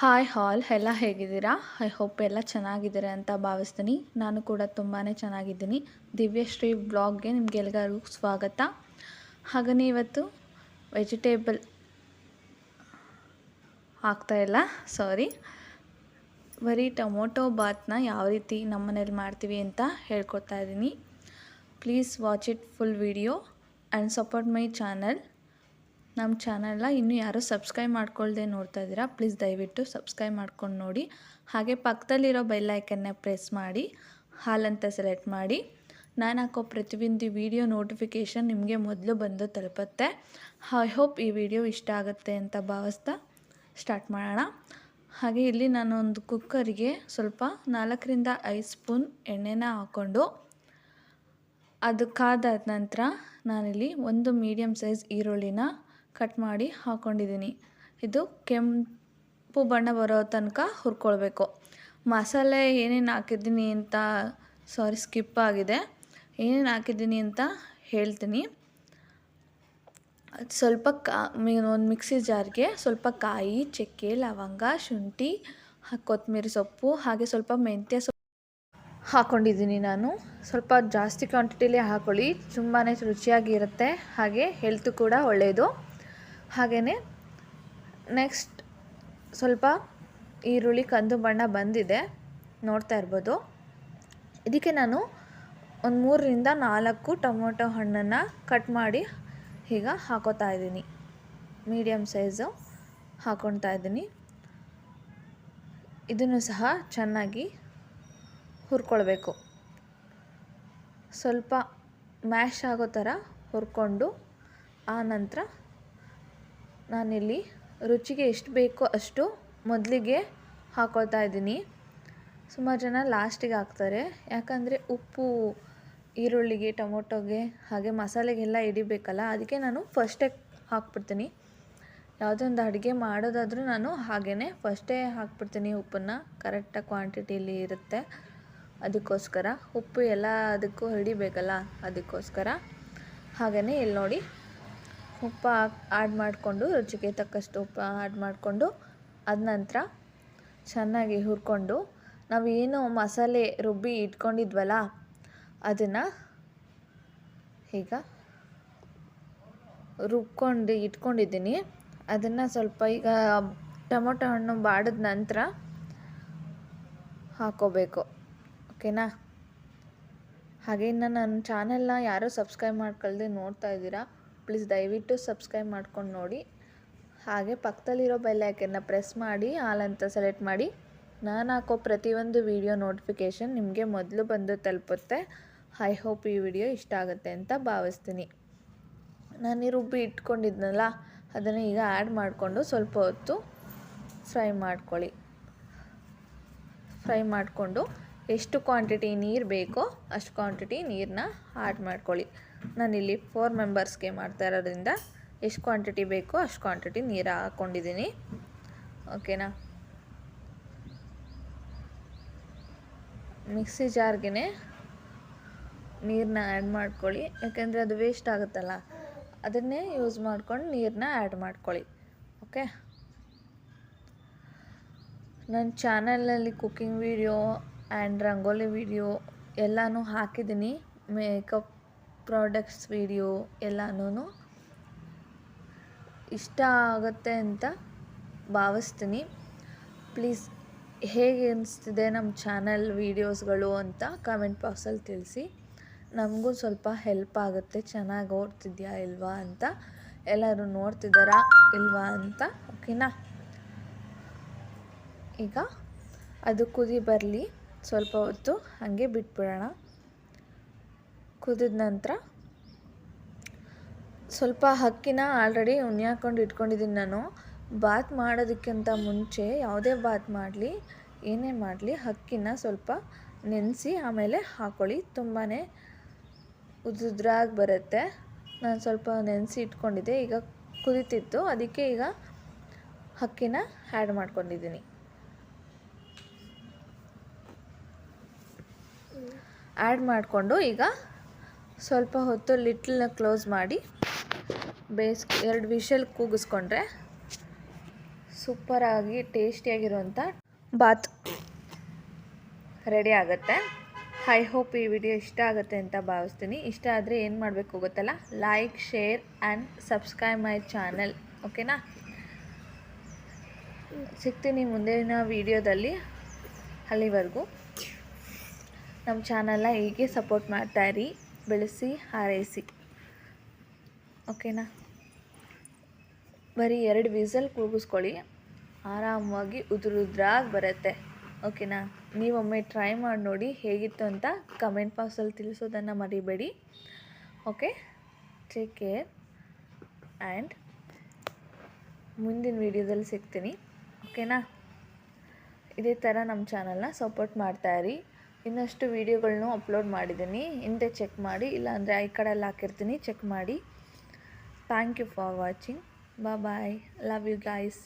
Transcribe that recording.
Hi ಹಾಲ್, ಎಲ್ಲ ಹೇಗಿದ್ದೀರಾ? I hope ಎಲ್ಲ ಚೆನ್ನಾಗಿದ್ದೀರಾ ಅಂತ ಭಾವಿಸ್ತೀನಿ. ನಾನು ಕೂಡ ತುಂಬಾ ಚೆನ್ನಾಗಿದ್ದೀನಿ. ದಿವ್ಯಶ್ರೀ ಬ್ಲಾಗ್ಗೆ ನಿಮಗೆಲ್ಲರಿಗೂ ಸ್ವಾಗತ. ಹಾಗೆಯೇ ಇವತ್ತು ವೆಜಿಟೇಬಲ್ ಆಗ್ತಾಯಿಲ್ಲ ಸಾರಿ. ಬರೀ ಟೊಮೊಟೊ ಬಾತ್ನ ಯಾವ ರೀತಿ ನಮ್ಮ ಮನೇಲಿ ಮಾಡ್ತೀವಿ ಅಂತ ಹೇಳ್ಕೊಡ್ತಾ ಇದ್ದೀನಿ. Please watch it full video and support my channel. ನಮ್ಮ ಚಾನಲ್ನ ಇನ್ನೂ ಯಾರೂ ಸಬ್ಸ್ಕ್ರೈಬ್ ಮಾಡ್ಕೊಳ್ಳದೆ ನೋಡ್ತಾ ಇದ್ದೀರಾ, ಪ್ಲೀಸ್ ದಯವಿಟ್ಟು ಸಬ್ಸ್ಕ್ರೈಬ್ ಮಾಡ್ಕೊಂಡು ನೋಡಿ. ಹಾಗೆ ಪಕ್ಕದಲ್ಲಿರೋ ಬೆಲ್ ಐಕನ್ನ ಪ್ರೆಸ್ ಮಾಡಿ, ಹಾಲಂತ ಸೆಲೆಕ್ಟ್ ಮಾಡಿ. ನಾನು ಹಾಕೋ ಪ್ರತಿಯೊಂದು ವಿಡಿಯೋ ನೋಟಿಫಿಕೇಷನ್ ನಿಮಗೆ ಮೊದಲು ಬಂದು ತಲುಪುತ್ತೆ. ಐ ಹೋಪ್ ಈ ವಿಡಿಯೋ ಇಷ್ಟ ಆಗುತ್ತೆ ಅಂತ ಭಾವಿಸ್ತಾ ಸ್ಟಾರ್ಟ್ ಮಾಡೋಣ. ಹಾಗೆ ಇಲ್ಲಿ ನಾನು ಒಂದು ಕುಕ್ಕರಿಗೆ ಸ್ವಲ್ಪ ನಾಲ್ಕರಿಂದ ಐದು ಸ್ಪೂನ್ ಎಣ್ಣೆನ ಹಾಕ್ಕೊಂಡು, ಅದು ಕಾದಾದ ನಂತರ ನಾನಿಲ್ಲಿ ಒಂದು ಮೀಡಿಯಮ್ ಸೈಜ್ ಈರುಳ್ಳಿನ ಕಟ್ ಮಾಡಿ ಹಾಕ್ಕೊಂಡಿದ್ದೀನಿ ಇದು ಕೆಂಪು ಬಣ್ಣ ಬರೋ ತನಕ ಹುರ್ಕೊಳ್ಬೇಕು. ಮಸಾಲೆ ಏನೇನು ಹಾಕಿದ್ದೀನಿ ಅಂತ ಸಾರಿ ಸ್ಕಿಪ್ ಆಗಿದೆ. ಏನೇನು ಹಾಕಿದ್ದೀನಿ ಅಂತ ಹೇಳ್ತೀನಿ. ಸ್ವಲ್ಪ ಕಾ ಒಂದು ಮಿಕ್ಸಿ ಜಾರ್ಗೆ ಸ್ವಲ್ಪ ಕಾಯಿ, ಚಕ್ಕೆ, ಲವಂಗ, ಶುಂಠಿ, ಕೊತ್ತಂಬರಿ ಸೊಪ್ಪು, ಹಾಗೆ ಸ್ವಲ್ಪ ಮೆಂತ್ಯ ಸೊಪ್ಪು ಹಾಕ್ಕೊಂಡಿದ್ದೀನಿ ನಾನು. ಸ್ವಲ್ಪ ಜಾಸ್ತಿ ಕ್ವಾಂಟಿಟಿಲೇ ಹಾಕೊಳ್ಳಿ. ತುಂಬಾ ರುಚಿಯಾಗಿರುತ್ತೆ. ಹಾಗೆ ಹೆಲ್ತ್ ಕೂಡ ಒಳ್ಳೆಯದು ಹಾಗೆಯೇ ನೆಕ್ಸ್ಟ್ ಸ್ವಲ್ಪ ಈರುಳ್ಳಿ ಕಂದು ಬಣ್ಣ ಬಂದಿದೆ, ನೋಡ್ತಾ ಇರ್ಬೋದು. ಇದಕ್ಕೆ ನಾನು ಒಂದು ಮೂರರಿಂದ ನಾಲ್ಕು ಟೊಮೊಟೊ ಹಣ್ಣನ್ನು ಕಟ್ ಮಾಡಿ ಈಗ ಹಾಕೋತಾ ಇದ್ದೀನಿ. ಮೀಡಿಯಮ್ ಸೈಜು ಹಾಕ್ಕೊಳ್ತಾ ಇದ್ದೀನಿ. ಇದನ್ನು ಸಹ ಚೆನ್ನಾಗಿ ಹುರ್ಕೊಳ್ಬೇಕು. ಸ್ವಲ್ಪ ಮ್ಯಾಶ್ ಆಗೋ ಥರ ಹುರ್ಕೊಂಡು ಆ ನಂತರ ನಾನಿಲ್ಲಿ ರುಚಿಗೆ ಎಷ್ಟು ಬೇಕೋ ಅಷ್ಟು ಮೊದಲಿಗೆ ಹಾಕ್ಕೊಳ್ತಾ ಇದ್ದೀನಿ. ಸುಮಾರು ಜನ ಲಾಸ್ಟಿಗೆ ಹಾಕ್ತಾರೆ. ಯಾಕಂದರೆ ಉಪ್ಪು, ಈರುಳ್ಳಿಗೆ, ಟೊಮೊಟೊಗೆ, ಹಾಗೆ ಮಸಾಲೆಗೆಲ್ಲ ಹಿಡಿಬೇಕಲ್ಲ, ಅದಕ್ಕೆ ನಾನು ಫಸ್ಟೇ ಹಾಕ್ಬಿಡ್ತೀನಿ. ಯಾವುದೊಂದು ಅಡುಗೆ ಮಾಡೋದಾದರೂ ನಾನು ಹಾಗೇ ಫಸ್ಟೇ ಹಾಕ್ಬಿಡ್ತೀನಿ ಉಪ್ಪನ್ನು. ಕರೆಕ್ಟಾಗಿ ಕ್ವಾಂಟಿಟಿಲಿ ಇರುತ್ತೆ. ಅದಕ್ಕೋಸ್ಕರ ಉಪ್ಪು ಎಲ್ಲ ಅದಕ್ಕೂ ಹಿಡಿಬೇಕಲ್ಲ, ಅದಕ್ಕೋಸ್ಕರ. ಹಾಗೆಯೇ ಇಲ್ಲಿ ನೋಡಿ ಉಪ್ಪು ಆ್ಯಡ್ ಮಾಡಿಕೊಂಡು, ರುಚಿಗೆ ತಕ್ಕಷ್ಟು ಉಪ್ಪು ಆ್ಯಡ್ ಮಾಡಿಕೊಂಡು, ಅದ ನಂತರ ಚೆನ್ನಾಗಿ ಹುರ್ಕೊಂಡು, ನಾವು ಏನು ಮಸಾಲೆ ರುಬ್ಬಿ ಇಟ್ಕೊಂಡಿದ್ವಲ್ಲ, ಅದನ್ನು ಈಗ ರುಬ್ಕೊಂಡು ಇಟ್ಕೊಂಡಿದ್ದೀನಿ. ಅದನ್ನು ಸ್ವಲ್ಪ ಈಗ ಟೊಮೊಟೊ ಹಣ್ಣು ಬಾಡಿದ ನಂತರ ಹಾಕೋಬೇಕು. ಓಕೆನಾ? ಹಾಗೆ ಇನ್ನು ನನ್ನ ಚಾನೆಲ್ನ ಯಾರೂ ಸಬ್ಸ್ಕ್ರೈಬ್ ಮಾಡ್ಕೊಳ್ದೆ ನೋಡ್ತಾ ಇದ್ದೀರಾ ಪ್ಲೀಸ್ ದಯವಿಟ್ಟು ಸಬ್ಸ್ಕ್ರೈಬ್ ಮಾಡ್ಕೊಂಡು ನೋಡಿ. ಹಾಗೆ ಪಕ್ಕದಲ್ಲಿರೋ ಬೆಲ್ ಐಕನ್ನ ಪ್ರೆಸ್ ಮಾಡಿ, ಆಲ್ ಅಂತ ಸೆಲೆಕ್ಟ್ ಮಾಡಿ. ನಾನು ಹಾಕೋ ಪ್ರತಿಯೊಂದು ವಿಡಿಯೋ ನೋಟಿಫಿಕೇಷನ್ ನಿಮಗೆ ಮೊದಲು ಬಂದು ತಲುಪುತ್ತೆ. ಐ ಹೋಪ್ ಈ ವಿಡಿಯೋ ಇಷ್ಟ ಆಗುತ್ತೆ ಅಂತ ಭಾವಿಸ್ತೀನಿ. ನಾನು ಈ ರುಬ್ಬಿ ಇಟ್ಕೊಂಡಿದ್ನಲ್ಲ, ಅದನ್ನು ಈಗ ಆ್ಯಡ್ ಮಾಡಿಕೊಂಡು ಸ್ವಲ್ಪ ಹೊತ್ತು ಫ್ರೈ ಮಾಡ್ಕೊಳ್ಳಿ. ಫ್ರೈ ಮಾಡಿಕೊಂಡು ಎಷ್ಟು ಕ್ವಾಂಟಿಟಿ ನೀರು ಬೇಕೋ ಅಷ್ಟು ಕ್ವಾಂಟಿಟಿ ನೀರನ್ನ ಆ್ಯಡ್ ಮಾಡ್ಕೊಳ್ಳಿ. ನಾನಿಲ್ಲಿ ಫೋರ್ ಮೆಂಬರ್ಸ್ಗೆ ಮಾಡ್ತಾ ಇರೋದ್ರಿಂದ ಎಷ್ಟು ಕ್ವಾಂಟಿಟಿ ಬೇಕೋ ಅಷ್ಟು ಕ್ವಾಂಟಿಟಿ ನೀರು ಹಾಕ್ಕೊಂಡಿದ್ದೀನಿ ಓಕೆನಾ ಮಿಕ್ಸಿ ಜಾರ್ಗೆ ನೀರನ್ನ ಆ್ಯಡ್ ಮಾಡ್ಕೊಳ್ಳಿ. ಯಾಕೆಂದರೆ ಅದು ವೇಸ್ಟ್ ಆಗುತ್ತಲ್ಲ, ಅದನ್ನೇ ಯೂಸ್ ಮಾಡ್ಕೊಂಡು ನೀರನ್ನ ಆ್ಯಡ್ ಮಾಡ್ಕೊಳ್ಳಿ. ಓಕೆ ನನ್ನ ಚಾನಲಲ್ಲಿ cooking video and rangoli video ಎಲ್ಲನೂ ಹಾಕಿದ್ದೀನಿ. ಮೇಕಪ್ ಪ್ರಾಡಕ್ಟ್ಸ್ ವಿಡಿಯೋ ಎಲ್ಲನೂ ಇಷ್ಟ ಆಗುತ್ತೆ ಅಂತ ಭಾವಿಸ್ತೀನಿ. ಪ್ಲೀಸ್ ಹೇಗೆ ಅನಿಸ್ತಿದೆ ನಮ್ಮ ಚಾನಲ್ ವೀಡಿಯೋಸ್ಗಳು ಅಂತ ಕಮೆಂಟ್ ಬಾಕ್ಸಲ್ಲಿ ತಿಳಿಸಿ. ನಮಗೂ ಸ್ವಲ್ಪ ಹೆಲ್ಪ್ ಆಗುತ್ತೆ. ಚೆನ್ನಾಗಿ ಓಡ್ತಿದ್ಯಾ ಇಲ್ವಾ ಅಂತ ಎಲ್ಲರೂ ನೋಡ್ತಿದ್ದಾರಾ ಇಲ್ವಾ ಅಂತ ಓಕೆನಾ ಈಗ ಅದು ಕುದಿ ಬರಲಿ. ಸ್ವಲ್ಪ ಹೊತ್ತು ಹಾಗೆ ಬಿಟ್ಬಿಡೋಣ. ಕುದಿದ ನಂತರ ಸ್ವಲ್ಪ ಹಕ್ಕಿನ ಆಲ್ರೆಡಿ ಉಣ್ಣೆ ಹಾಕ್ಕೊಂಡು ಇಟ್ಕೊಂಡಿದ್ದೀನಿ ನಾನು. ಬಾತ್ ಮಾಡೋದಕ್ಕಿಂತ ಮುಂಚೆ ಯಾವುದೇ ಬಾತ್ ಮಾಡಲಿ, ಏನೇ ಮಾಡಲಿ ಹಕ್ಕಿನ ಸ್ವಲ್ಪ ನೆನೆಸಿ ಆಮೇಲೆ ಹಾಕ್ಕೊಳ್ಳಿ ತುಂಬಾ ಉದುದ್ರಾಗಿ ಬರುತ್ತೆ. ನಾನು ಸ್ವಲ್ಪ ನೆನೆಸಿ ಇಟ್ಕೊಂಡಿದ್ದೆ, ಈಗ ಕುದಿತಿತ್ತು. ಅದಕ್ಕೆ ಈಗ ಹಕ್ಕಿನ ಆ್ಯಡ್ ಮಾಡ್ಕೊಂಡಿದ್ದೀನಿ. ಆ್ಯಡ್ ಮಾಡಿಕೊಂಡು ಈಗ ಸ್ವಲ್ಪ ಹೊತ್ತು ಲಿಟ್ಲನ್ನ ಕ್ಲೋಸ್ ಮಾಡಿ ಬೇಸ್ ಎರಡು ವಿಷಲ್ ಕೂಗಿಸ್ಕೊಂಡ್ರೆ ಸೂಪರಾಗಿ ಟೇಸ್ಟಿಯಾಗಿರುವಂಥ ಬಾತ್ ರೆಡಿ ಆಗುತ್ತೆ. ಐ ಹೋಪ್ ಈ ವಿಡಿಯೋ ಇಷ್ಟ ಆಗುತ್ತೆ ಅಂತ ಭಾವಿಸ್ತೀನಿ. ಇಷ್ಟ ಆದರೆ ಏನು ಮಾಡಬೇಕು ಗೊತ್ತಲ್ಲ? Like share and subscribe my channel ಓಕೆನಾ ಸಿಗ್ತೀನಿ ಮುಂದಿನ ವಿಡಿಯೋದಲ್ಲಿ ಅಲ್ಲಿವರೆಗೂ. ನಮ್ಮ ಚಾನಲ್ನ ಹೀಗೆ ಸಪೋರ್ಟ್ ಮಾಡ್ತಾಯಿರಿ ಬೆಳೆಸಿ ಹಾರೈಸಿ. ಓಕೆನಾ? ಬರೀ ಎರಡು ವಿಸಲ್ ಕೂಗಿಸ್ಕೊಳ್ಳಿ. ಆರಾಮವಾಗಿ ಉದುರುದ್ರಾಗಿ ಬರುತ್ತೆ. ಓಕೆನಾ? ನೀವೊಮ್ಮೆ ಟ್ರೈ ಮಾಡಿ ನೋಡಿ ಹೇಗಿತ್ತು ಅಂತ ಕಮೆಂಟ್ ಬಾಕ್ಸಲ್ಲಿ ತಿಳಿಸೋದನ್ನು ಮರಿಬೇಡಿ. ಓಕೆ? ಟೇಕ್ ಕೇರ್ ಆ್ಯಂಡ್ ಮುಂದಿನ ವೀಡಿಯೋದಲ್ಲಿ ಸಿಗ್ತೀನಿ. ಓಕೆನಾ? ಇದೇ ಥರ ನಮ್ಮ ಚಾನಲ್ನ ಸಪೋರ್ಟ್ ಮಾಡ್ತಾಯಿರಿ ಇನ್ನಷ್ಟು ವೀಡಿಯೋಗಳನ್ನು ಅಪ್ಲೋಡ್ ಮಾಡಿದ್ದೀನಿ. ಹಿಂದೆ ಚೆಕ್ ಮಾಡಿ, ಇಲ್ಲಾಂದರೆ ಈ ಕಡೆಯಲ್ಲಿ ಹಾಕಿರ್ತೀನಿ. ಚೆಕ್ ಮಾಡಿ. Thank you for watching bye love you guys